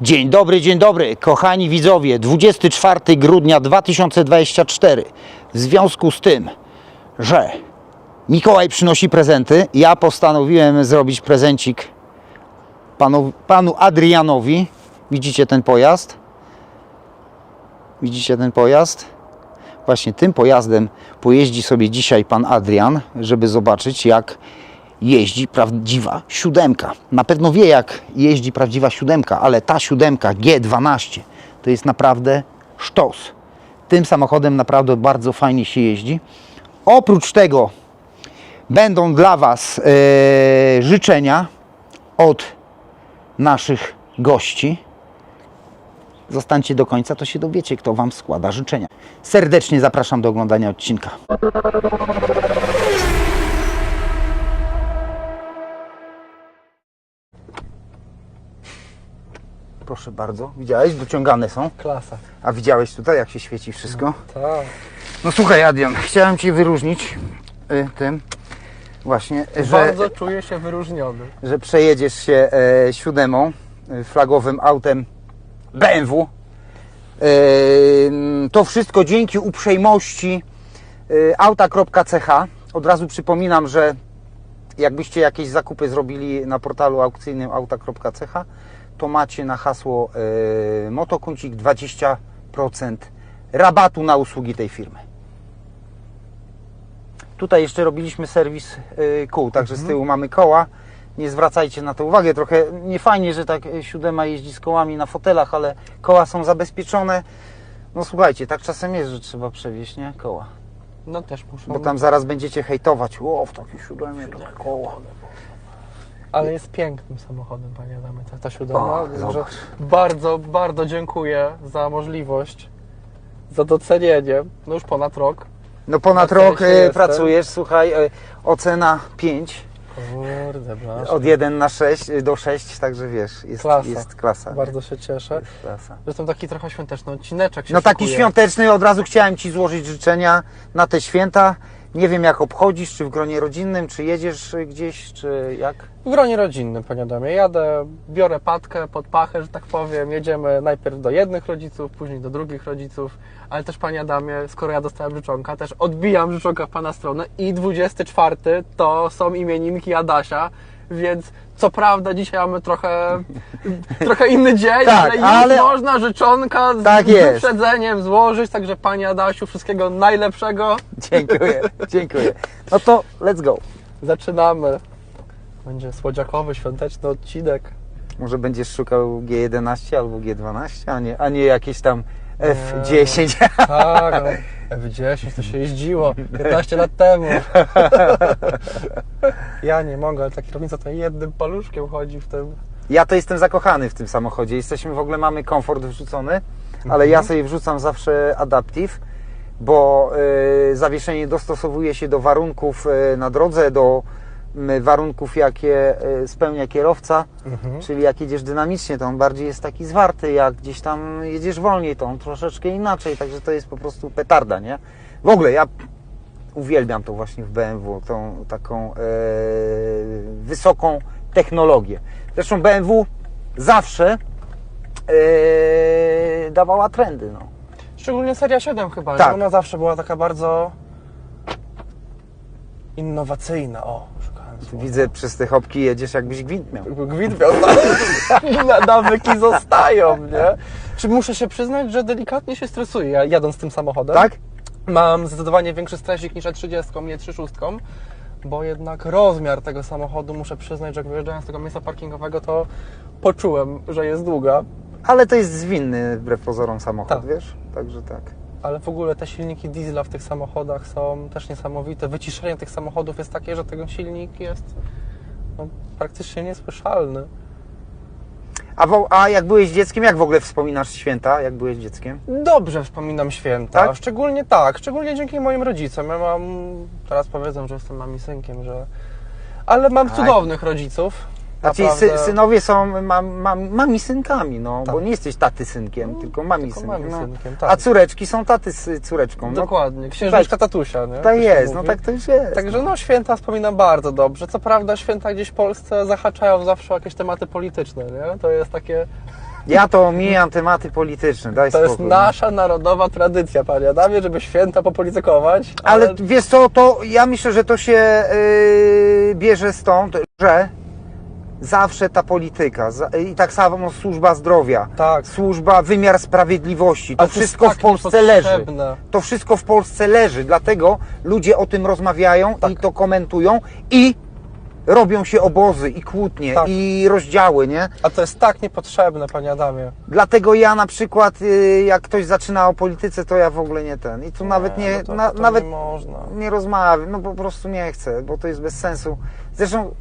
Dzień dobry, dzień dobry, kochani widzowie. 24 grudnia 2024. W związku z tym, że Mikołaj przynosi prezenty, ja postanowiłem zrobić prezencik panu, panu Adrianowi. Widzicie ten pojazd? Widzicie ten pojazd? Właśnie tym pojazdem pojeździ sobie dzisiaj pan Adrian, żeby zobaczyć jak jeździ prawdziwa siódemka. Na pewno wie jak jeździ prawdziwa siódemka, ale ta siódemka G12 to jest naprawdę sztos. Tym samochodem naprawdę bardzo fajnie się jeździ. Oprócz tego będą dla Was e, życzenia od naszych gości. Zostańcie do końca, to się dowiecie, kto Wam składa życzenia. Serdecznie zapraszam do oglądania odcinka. Proszę bardzo. Widziałeś? Dociągane są. Klasa. A widziałeś tutaj, jak się świeci wszystko? Tak. No słuchaj, Adrian, chciałem Cię wyróżnić y, tym właśnie, że, Bardzo czuję się wyróżniony. że przejedziesz się e, siódemą, y, flagowym autem BMW. E, to wszystko dzięki uprzejmości y, auta.ch. Od razu przypominam, że jakbyście jakieś zakupy zrobili na portalu aukcyjnym auta.ch, to macie na hasło e, Motokącik 20% rabatu na usługi tej firmy. Tutaj jeszcze robiliśmy serwis e, kół, także z tyłu mamy koła. Nie zwracajcie na to uwagę. Trochę niefajnie, że tak e, siódema jeździ z kołami na fotelach, ale koła są zabezpieczone. No słuchajcie, tak czasem jest, że trzeba przewieźć, nie? Koła. No też muszę. Bo tam zaraz będziecie hejtować. O, w takiej siódemie to koła. Ale jest pięknym samochodem, panie Adamie, ta, ta siódema. Bardzo, bardzo dziękuję za możliwość, za docenienie. No już ponad rok. No ponad Na rok e, jestem. pracujesz, słuchaj, e, ocena 5, Kurde, blaszka. od 1 na 6 e, do 6, także wiesz, jest Klasa. Jest klasa Bardzo się cieszę. Jest klasa. Zresztą taki trochę świąteczny odcineczek się No taki szykuje. świąteczny, od razu chciałem Ci złożyć życzenia na te święta. Nie wiem jak obchodzisz, czy w gronie rodzinnym, czy jedziesz gdzieś, czy jak? W gronie rodzinnym, panie Adamie. Jadę, biorę patkę pod pachę, że tak powiem. Jedziemy najpierw do jednych rodziców, później do drugich rodziców. Ale też, panie Adamie, skoro ja dostałem życzonka, też odbijam życzonka w pana stronę. I 24 to są imieninki Adasia, więc co prawda dzisiaj mamy trochę, trochę inny dzień, Tak, ale ale- można życzonka z Tak jest. wyprzedzeniem złożyć. Także, panie Adasiu, wszystkiego najlepszego. Dziękuję, dziękuję. No to let's go. Zaczynamy. Będzie słodziakowy, świąteczny odcinek. Może będziesz szukał G11 albo G12, a nie, a nie jakieś tam F10. Tak, no, F10 to się jeździło 15 lat temu. Ja nie mogę, ale ta kierownica to jednym paluszkiem chodzi w tym. Ja to jestem zakochany w tym samochodzie. Jesteśmy w ogóle, mamy komfort wrzucony, ale ja sobie wrzucam zawsze Adaptive, bo y, zawieszenie dostosowuje się do warunków y, na drodze, do warunków, jakie y, spełnia kierowca. Czyli jak jedziesz dynamicznie, to on bardziej jest taki zwarty, jak gdzieś tam jedziesz wolniej, to on troszeczkę inaczej, także to jest po prostu petarda, nie? W ogóle ja uwielbiam to właśnie w BMW, tą taką e, wysoką technologię. Zresztą BMW zawsze e, dawała trendy, no. Szczególnie seria 7 chyba, Tak. ona zawsze była taka bardzo innowacyjna. O, szukałem słowa. Widzę przez te chopki jedziesz jakbyś gwint miał. Gwint miał na, nawyki zostają, nie? Czy muszę się przyznać, że delikatnie się stresuję ja- jadąc tym samochodem? Tak? Mam zdecydowanie większy stresik niż E30, nie 36, bo jednak rozmiar tego samochodu, muszę przyznać, że jak wyjeżdżałem z tego miejsca parkingowego, to poczułem, że jest długa, Ale to jest zwinny wbrew pozorom samochód, Tak. wiesz? Także tak. Ale w ogóle te silniki diesla w tych samochodach są też niesamowite. Wyciszenie tych samochodów jest takie, że ten silnik jest no, praktycznie niesłyszalny. A, wo, a jak byłeś dzieckiem, jak w ogóle wspominasz święta, jak byłeś dzieckiem? Dobrze wspominam święta, Tak? szczególnie tak, szczególnie dzięki moim rodzicom. Ja mam, teraz powiedzą, że jestem mamisynkiem, że... Ale mam Tak. cudownych rodziców. A ci Naprawdę. sy, synowie są mam, mam, mami synkami, no, Tak. bo nie jesteś taty synkiem, tylko mami tylko synkiem. mami no. synkiem, tak. A córeczki są taty z córeczką. No, Dokładnie, księżniczka tatusia, nie? tak jest, no tak to już jest. Także no święta wspominam bardzo dobrze. Co prawda święta gdzieś w Polsce zahaczają zawsze o jakieś tematy polityczne, nie? To jest takie... Ja to omijam tematy polityczne, daj To spokój. jest no. nasza narodowa tradycja, panie Adamie, żeby święta popolitykować. Ale wiesz co, to ja myślę, że to się yy, bierze stąd, że zawsze ta polityka i tak samo służba zdrowia, Tak. służba, wymiar sprawiedliwości, to jest wszystko w Polsce leży. To wszystko w Polsce leży, dlatego ludzie o tym rozmawiają Tak. i to komentują i robią się obozy i kłótnie Tak. i rozdziały, nie? A to jest tak niepotrzebne, panie Adamie. Dlatego ja na przykład, y, jak ktoś zaczyna o polityce, to ja w ogóle nie ten. I tu nawet nie, no to, na, to nawet nie można. nie rozmawiam, no po prostu nie chcę, bo to jest bez sensu. Zresztą,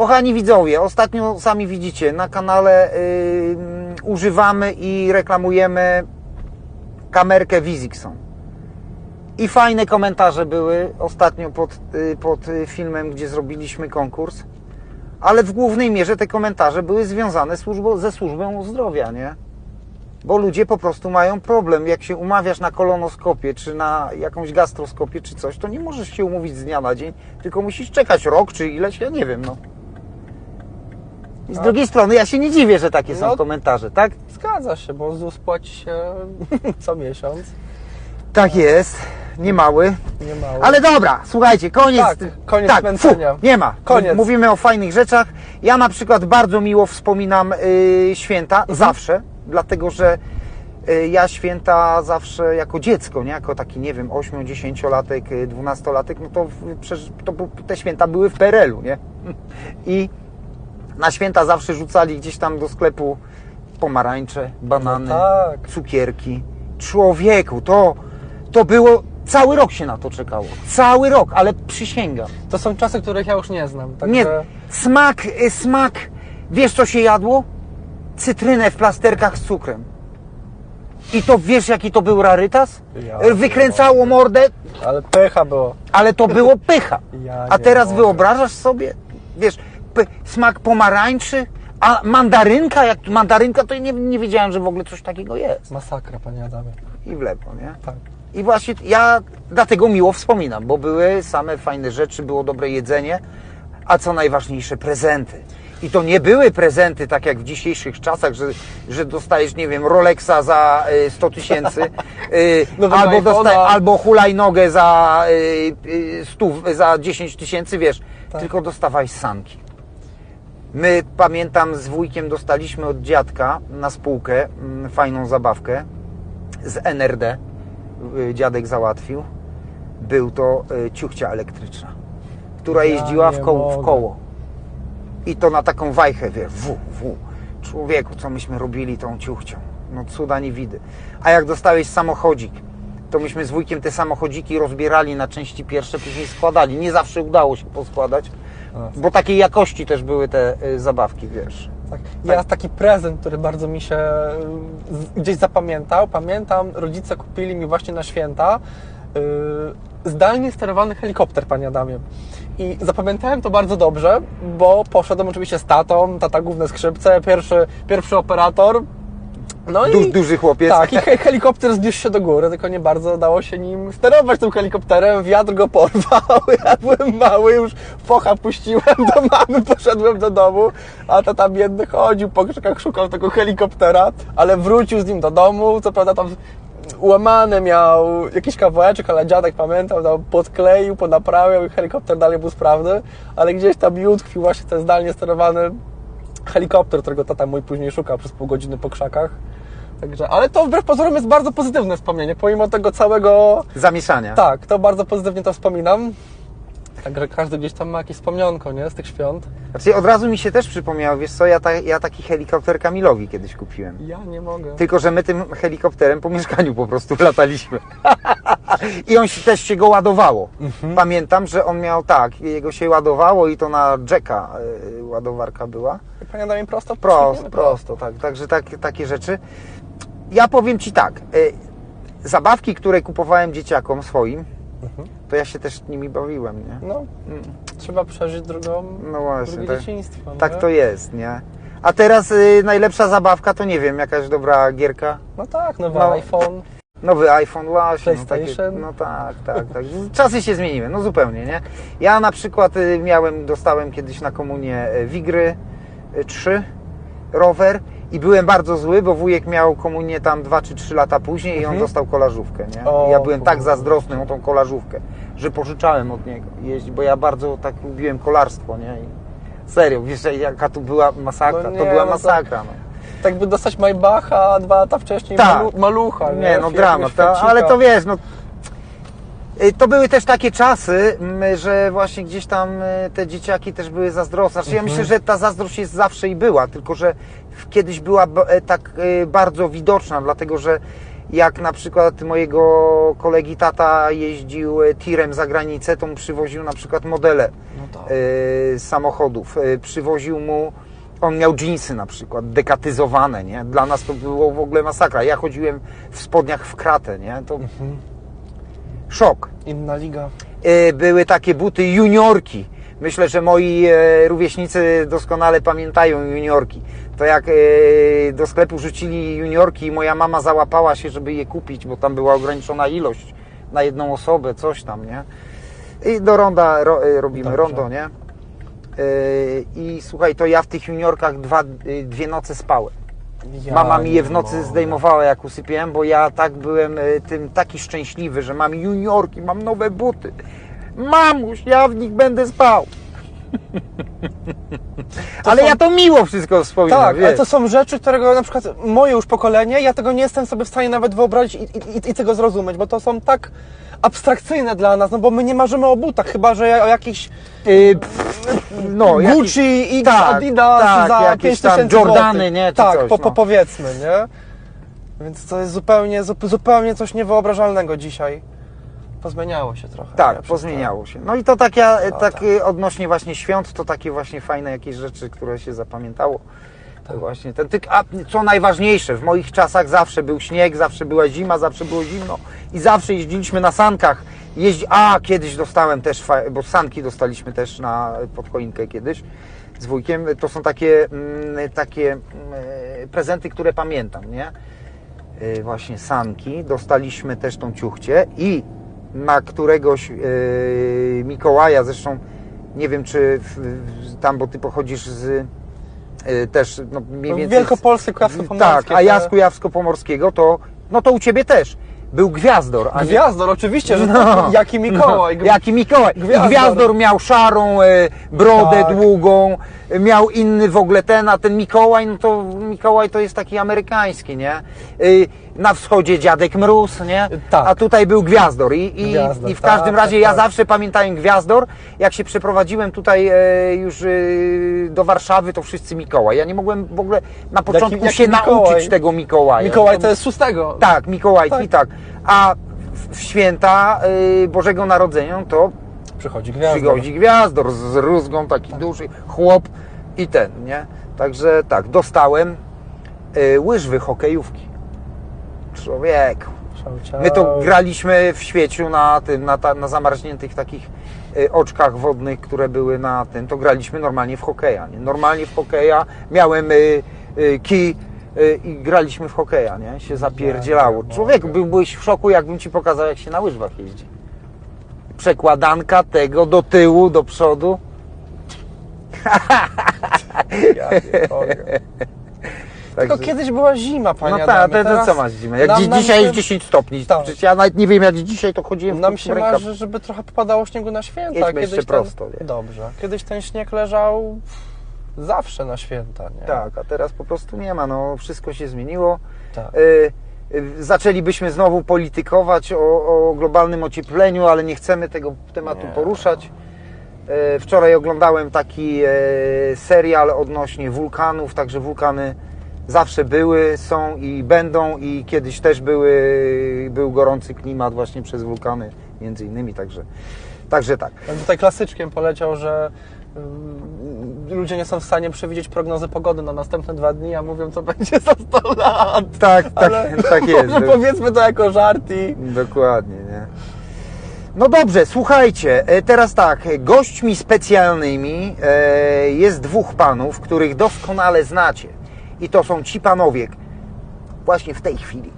kochani widzowie, ostatnio sami widzicie, na kanale y, używamy i reklamujemy kamerkę Vizixon. I fajne komentarze były ostatnio pod, y, pod y, filmem, gdzie zrobiliśmy konkurs. Ale w głównej mierze te komentarze były związane służbą, ze służbą zdrowia, nie? Bo ludzie po prostu mają problem. Jak się umawiasz na kolonoskopię, czy na jakąś gastroskopię, czy coś, to nie możesz się umówić z dnia na dzień, tylko musisz czekać rok, czy ileś, ja nie wiem, no. I z drugiej strony ja się nie dziwię, że takie są No. komentarze, tak? Zgadza się, bo ZUS płaci się co miesiąc. Tak jest, niemały. Nie mało. Ale dobra, słuchajcie, koniec. Tak, koniec tak, męczenia. fu, nie ma. Koniec. Mówimy o fajnych rzeczach. Ja na przykład bardzo miło wspominam y, święta, Mhm. zawsze, dlatego że y, ja święta zawsze jako dziecko, nie jako taki, nie wiem, 8-10-latek, y, 12-latek, no to, to, te święta były w PRL-u, nie? I na święta zawsze rzucali gdzieś tam do sklepu pomarańcze, banany, No tak. cukierki. Człowieku, to, to było, cały rok się na to czekało. Cały rok, ale przysięgam. To są czasy, których ja już nie znam. Także... Nie, smak, y, smak, wiesz co się jadło? Cytrynę w plasterkach z cukrem. I to wiesz jaki to był rarytas? Ja Y, Wykręcało mordę, Ale pycha było. ale to było pycha. Ja A teraz mogę. wyobrażasz sobie, wiesz, smak pomarańczy, a mandarynka, jak mandarynka, to nie, nie wiedziałem, że w ogóle coś takiego jest. Masakra, panie Adamie. I wlepo, nie? Tak. I właśnie ja dlatego miło wspominam, bo były same fajne rzeczy, było dobre jedzenie, a co najważniejsze, prezenty. I to nie były prezenty tak jak w dzisiejszych czasach, że, że dostajesz, nie wiem, Rolexa za y, 100 tysięcy, y, albo, iPhone'a. dosta- albo hulajnogę za, y, y, 100, za 10 tysięcy, wiesz, Tak. tylko dostawałeś sanki. My, pamiętam, z wujkiem dostaliśmy od dziadka na spółkę mm, fajną zabawkę z NRD. y, Dziadek załatwił. Był to y, ciuchcia elektryczna, która Ja jeździła w koło, w koło. I to na taką wajchę, wie, w, w. Człowieku, co myśmy robili tą ciuchcią. No cuda nie widy. A jak dostałeś samochodzik, to myśmy z wujkiem te samochodziki rozbierali na części pierwsze, później składali. Nie zawsze udało się poskładać, bo takiej jakości też były te y, zabawki, wiesz. Tak. Ja taki prezent, który bardzo mi się y, gdzieś zapamiętał. Pamiętam, rodzice kupili mi właśnie na święta y, zdalnie sterowany helikopter, panie Adamie. I zapamiętałem to bardzo dobrze, bo poszedłem oczywiście z tatą, tata główne skrzypce, pierwszy, pierwszy operator. No Du, i duży chłopiec. tak, i he- helikopter zniósł się do góry, tylko nie bardzo dało się nim sterować tym helikopterem. Wiatr go porwał, ja byłem mały, już focha puściłem do mamy, poszedłem do domu, a tata biedny chodził po krzakach, szukał tego helikoptera, ale wrócił z nim do domu, co prawda tam łamany miał jakiś kawałeczek, ale dziadek pamiętał, tam podkleił, ponaprawiał i helikopter dalej był sprawny, ale gdzieś tam mi utkwił właśnie ten zdalnie sterowany helikopter, którego tata mój później szukał przez pół godziny po krzakach. Także, ale to wbrew pozorom jest bardzo pozytywne wspomnienie, pomimo tego całego... Zamieszania. Tak, to bardzo pozytywnie to wspominam. Także każdy gdzieś tam ma jakieś wspomnianko, nie? Z tych świąt. Znaczy, od razu mi się też przypomniało, wiesz co, ja, ta, ja taki helikopter Kamilowi kiedyś kupiłem. Ja nie mogę. Tylko, że my tym helikopterem po mieszkaniu po prostu lataliśmy. I on się, też się go ładowało. Mhm. Pamiętam, że on miał tak, jego się ładowało i to na Jacka y, ładowarka była. Panie Adamie, prosto? Prosto, Poszliśmy? prosto, tak. Także tak, takie rzeczy. Ja powiem Ci tak, y, zabawki, które kupowałem dzieciakom swoim, Mhm. to ja się też nimi bawiłem, nie? No, Mm. trzeba przeżyć drugą, No właśnie, drugie tak, dzieciństwo. tak nie? to jest, nie? A teraz y, najlepsza zabawka to nie wiem, jakaś dobra gierka. No tak, nowy No. iPhone. Nowy iPhone właśnie. No, takie, PlayStation. no tak, tak, tak. Czasy się zmieniły, no zupełnie, nie? Ja na przykład y, miałem, dostałem kiedyś na komunię y, Wigry y, 3 rower I byłem bardzo zły, bo wujek miał komunię tam 2 czy 3 lata później i on Mhm. dostał kolażówkę, nie? O, ja byłem tak zazdrosny o tą kolażówkę, że pożyczałem od niego jeździć, bo ja bardzo tak lubiłem kolarstwo, nie? I serio, wiesz jaka tu była masakra, No to nie, była no to- masakra, no. Tak by dostać Maybacha, dwa lata wcześniej Tak. malu, malucha. Nie, no Fiat- dramat, ale to wiesz, no. y, To były też takie czasy, m, że właśnie gdzieś tam y, te dzieciaki też były zazdrosne. Znaczy, ja Mhm. myślę, że ta zazdrość jest zawsze i była, tylko że kiedyś była e, tak y, bardzo widoczna, dlatego że jak na przykład mojego kolegi tata jeździł y, tirem za granicę, to mu przywoził na przykład modele No tak. samochodów. Przywoził mu, on miał jeansy na przykład, dekatyzowane, nie? Dla nas to było w ogóle masakra. Ja chodziłem w spodniach w kratę, nie? To Mhm. szok. Inna liga. Y, były takie buty juniorki. Myślę, że moi e, rówieśnicy doskonale pamiętają juniorki. To jak e, do sklepu rzucili juniorki i moja mama załapała się, żeby je kupić, bo tam była ograniczona ilość na jedną osobę, coś tam, nie? I do ronda ro, e, robimy Dobrze. rondo, nie? E, I słuchaj, to ja w tych juniorkach dwa, e, dwie noce spałem. Ja Mama mi je w nocy mogę. zdejmowała, jak usypiałem, bo ja tak byłem e, tym taki szczęśliwy, że mam juniorki, mam nowe buty. Mamuś, ja w nich będę spał. ale są- ja to miło wszystko wspominam. Tak, ale wiesz. to są rzeczy, którego na przykład moje już pokolenie, ja tego nie jestem sobie w stanie nawet wyobrazić i, i, i tego zrozumieć, bo to są tak abstrakcyjne dla nas, no bo my nie marzymy o butach, chyba że o jakichś Y, pff, no, jakiś- Gucci, X, tak, Adidas tak, za jakieś 5 tam tysięcy Jordany, złotych. nie, czy Tak, coś, po, no. po, powiedzmy, nie? Więc to jest zupełnie, zup- zupełnie coś niewyobrażalnego dzisiaj. Pozmieniało się trochę. Tak, pozmieniało się. No i to takie, No tak tak. y, odnośnie właśnie świąt, to takie właśnie fajne jakieś rzeczy, które się zapamiętało. To właśnie ten a co najważniejsze, w moich czasach zawsze był śnieg, zawsze była zima, zawsze było zimno i zawsze jeździliśmy na sankach. Jeździ... A, kiedyś dostałem też, bo sanki dostaliśmy też na pod choinkę kiedyś z wujkiem. To są takie, mm, takie mm, prezenty, które pamiętam, nie? y, właśnie sanki. Dostaliśmy też tą ciuchcię i na któregoś y, Mikołaja, zresztą nie wiem czy tam, bo ty pochodzisz z też no, mniej więcej... Wielkopolscy, Kujawsko-Pomorskie, Tak, a ja z Kujawsko-Pomorskiego, to no to u Ciebie też był Gwiazdor. A nie- Gwiazdor, oczywiście, że No. tak, jaki Mikołaj. no, jaki Mikołaj. Gwiazdor. Gwiazdor. Miał szarą e, brodę Tak. długą, miał inny w ogóle ten, a ten Mikołaj, no to Mikołaj to jest taki amerykański, nie? E, na wschodzie dziadek Mróz, nie? Tak. A tutaj był Gwiazdor. I, i, Gwiazdor, i w tak, każdym razie tak, ja tak. zawsze pamiętałem Gwiazdor. Jak się przeprowadziłem tutaj e, już e, do Warszawy, to wszyscy Mikołaj. Ja nie mogłem w ogóle na początku jaki się Mikołaj? nauczyć tego Mikołaja. Mikołaj to jest szóstego. Tak, Mikołajki, Tak. tak. A w, święta y, Bożego Narodzenia to Przychodzi gwiazdor. przychodzi gwiazdor z rózgą, taki duży chłop i ten, nie? Także tak, dostałem y, łyżwy hokejówki. Człowieku. My to graliśmy w świeciu na tym, na, ta, na zamarzniętych takich y, oczkach wodnych, które były na tym, to graliśmy normalnie w hokeja, nie? Normalnie w hokeja. Miałem y, y, kij y, i graliśmy w hokeja, nie? Się zapierdzielało. Człowieku, byłbyś w szoku, jakbym Ci pokazał, jak się na łyżwach jeździ. Przekładanka tego do tyłu, do przodu. Ja nie mogę. Tylko Także- kiedyś była zima, panie No tak, Adamie. to, to Teraz co masz zimę? Jak nam- dzi- nam dzisiaj się- jest 10 stopni. Tak. Przecież ja nawet nie wiem, jak dzisiaj to chodziłem Nam się rękawie. marzy, żeby trochę popadało śniegu na święta. Jedźmy jeszcze prosto, nie? Dobrze. Kiedyś ten śnieg leżał zawsze na święta, nie? Tak, a teraz po prostu nie ma, no wszystko się zmieniło. Tak. Y, zaczęlibyśmy znowu politykować o, o globalnym ociepleniu, ale nie chcemy tego tematu Nie. poruszać. Y, wczoraj oglądałem taki e, serial odnośnie wulkanów, także wulkany zawsze były, są i będą i kiedyś też były, był gorący klimat właśnie przez wulkany między innymi, także, także tak. On tutaj klasyczkiem poleciał, że ludzie nie są w stanie przewidzieć prognozy pogody na następne dwa dni, a mówią, co będzie za 100 lat. Tak, tak, Ale tak jest. Może powiedzmy to jako żart i... Dokładnie, nie? No dobrze, słuchajcie, e, teraz tak, gośćmi specjalnymi e, jest dwóch panów, których doskonale znacie. I to są ci panowie właśnie w tej chwili.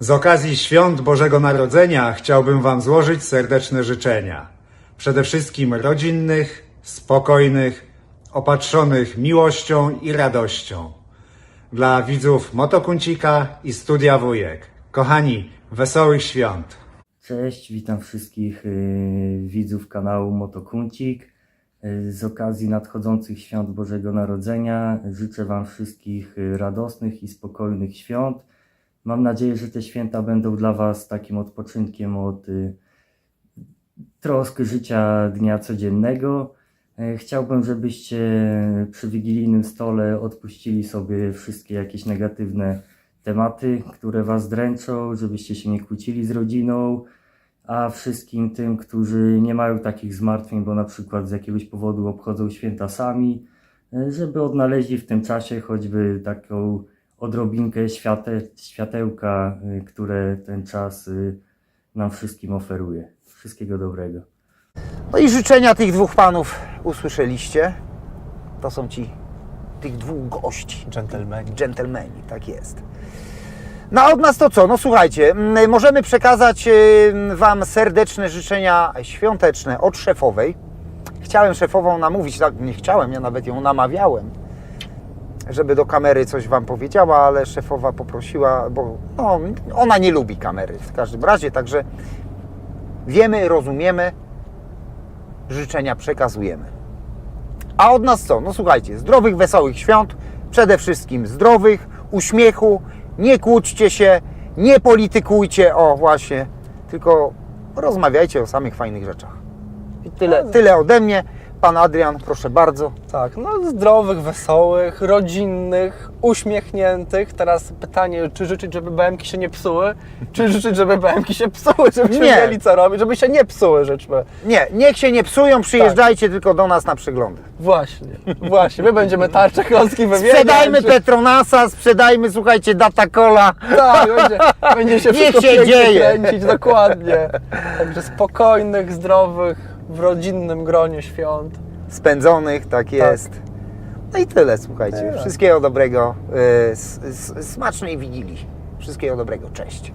Z okazji świąt Bożego Narodzenia chciałbym Wam złożyć serdeczne życzenia. Przede wszystkim rodzinnych, spokojnych, opatrzonych miłością i radością. dla widzów Motokuncika i Studia Wujek. Kochani, wesołych świąt! Cześć, witam wszystkich y, widzów kanału Motokuncik. Y, z okazji nadchodzących świąt Bożego Narodzenia życzę Wam wszystkich y, radosnych i spokojnych świąt. Mam nadzieję, że te święta będą dla Was takim odpoczynkiem od trosk życia dnia codziennego. E, Chciałbym, żebyście przy wigilijnym stole odpuścili sobie wszystkie jakieś negatywne tematy, które Was dręczą, żebyście się nie kłócili z rodziną, a wszystkim tym, którzy nie mają takich zmartwień, bo na przykład z jakiegoś powodu obchodzą święta sami, e, żeby odnaleźli w tym czasie choćby taką odrobinkę świate, światełka, e, które ten czas nam wszystkim oferuje. Wszystkiego dobrego. No i życzenia tych dwóch panów usłyszeliście. To są ci, tych dwóch gości. Dżentelmeni. Dżentelmeni, tak jest. No a od nas to co? No słuchajcie, możemy przekazać y, Wam serdeczne życzenia świąteczne od szefowej. Chciałem szefową namówić, tak nie chciałem, ja nawet ją namawiałem, żeby do kamery coś Wam powiedziała, ale szefowa poprosiła, bo no, ona nie lubi kamery w każdym razie, także wiemy, rozumiemy, życzenia przekazujemy. A od nas co? No słuchajcie, zdrowych, wesołych świąt, przede wszystkim zdrowych, uśmiechu, nie kłóćcie się, nie politykujcie, o właśnie, tylko rozmawiajcie o samych fajnych rzeczach. I tyle, tyle ode mnie. Pan Adrian, proszę bardzo. Tak, no zdrowych, wesołych, rodzinnych, uśmiechniętych. Teraz pytanie, czy życzyć, żeby BMki się nie psuły, czy życzyć, żeby BMki się psuły, żebyśmy Nie. mieli co robić, żeby się nie psuły, życzmy. Nie, niech się nie psują, przyjeżdżajcie tylko do nas na przeglądy. Właśnie, właśnie, my będziemy tarcze klocki wymieniać. Sprzedajmy Petronasa, sprzedajmy, słuchajcie, Data Cola. Tak, będzie, będzie się Niech wszystko się dzieje. kręcić, dokładnie. Także spokojnych, zdrowych, w rodzinnym gronie świąt. spędzonych, tak jest. No i tyle, słuchajcie. Tyle. Wszystkiego dobrego, y, s- s- smacznej Wigilii. Wszystkiego dobrego, cześć.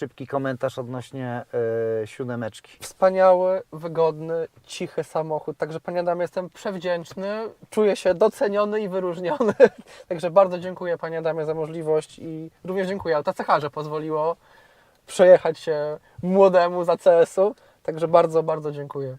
Szybki komentarz odnośnie y, siódemeczki. Wspaniały, wygodny, cichy samochód. Także Panie Adamie, jestem przewdzięczny, czuję się doceniony i wyróżniony. Także bardzo dziękuję Panie Adamie za możliwość i również dziękuję AutoCH, że pozwoliło przejechać się młodemu za CS-u. Także bardzo, bardzo dziękuję.